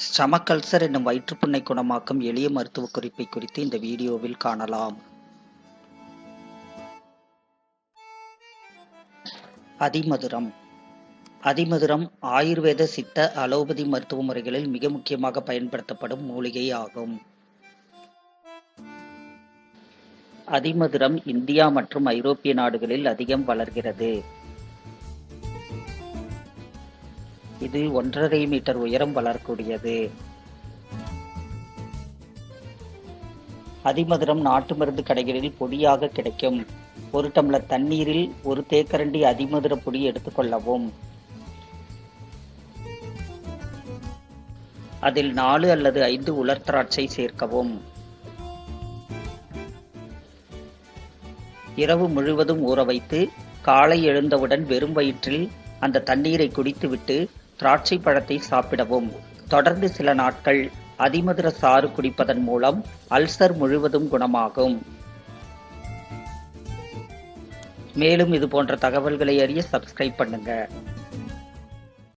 Stomach ulcer என்னும் வயிற்றுப்புண்ணை குணமாக்கும் எளிய மருத்துவ குறிப்பை குறித்து இந்த வீடியோவில் காணலாம். அதிமதுரம். அதிமதுரம் ஆயுர்வேத சித்த அலோபதி மருத்துவ முறைகளில் மிக முக்கியமாக பயன்படுத்தப்படும் மூலிகை ஆகும். அதிமதுரம் இந்தியா மற்றும் ஐரோப்பிய நாடுகளில் அதிகம் வளர்கிறது. இது ஒன்றரை மீட்டர் உயரம் வளரக்கூடியது. அதிமதுரம் நாட்டு மருந்து கடைகளில் பொடியாக கிடைக்கும். ஒரு டம்ளர் தண்ணீரில் ஒரு தேக்கரண்டி அதிமதுர பொடி எடுத்துக்கொள்ளவும் அதில் நாலு அல்லது ஐந்து உலர் திராட்சை சேர்க்கவும். இரவு முழுவதும் ஊற வைத்து காலை எழுந்தவுடன் வெறும் வயிற்றில் அந்த தண்ணீரை குடித்துவிட்டு திராட்சை பழத்தை சாப்பிடவும். தொடர்ந்து சில நாட்கள் அதிமதுர சாறு குடிப்பதன் மூலம் அல்சர் முழுவதும் குணமாகும். மேலும் இது போன்ற தகவல்களை அறிய சப்ஸ்கிரைப் பண்ணுங்கள்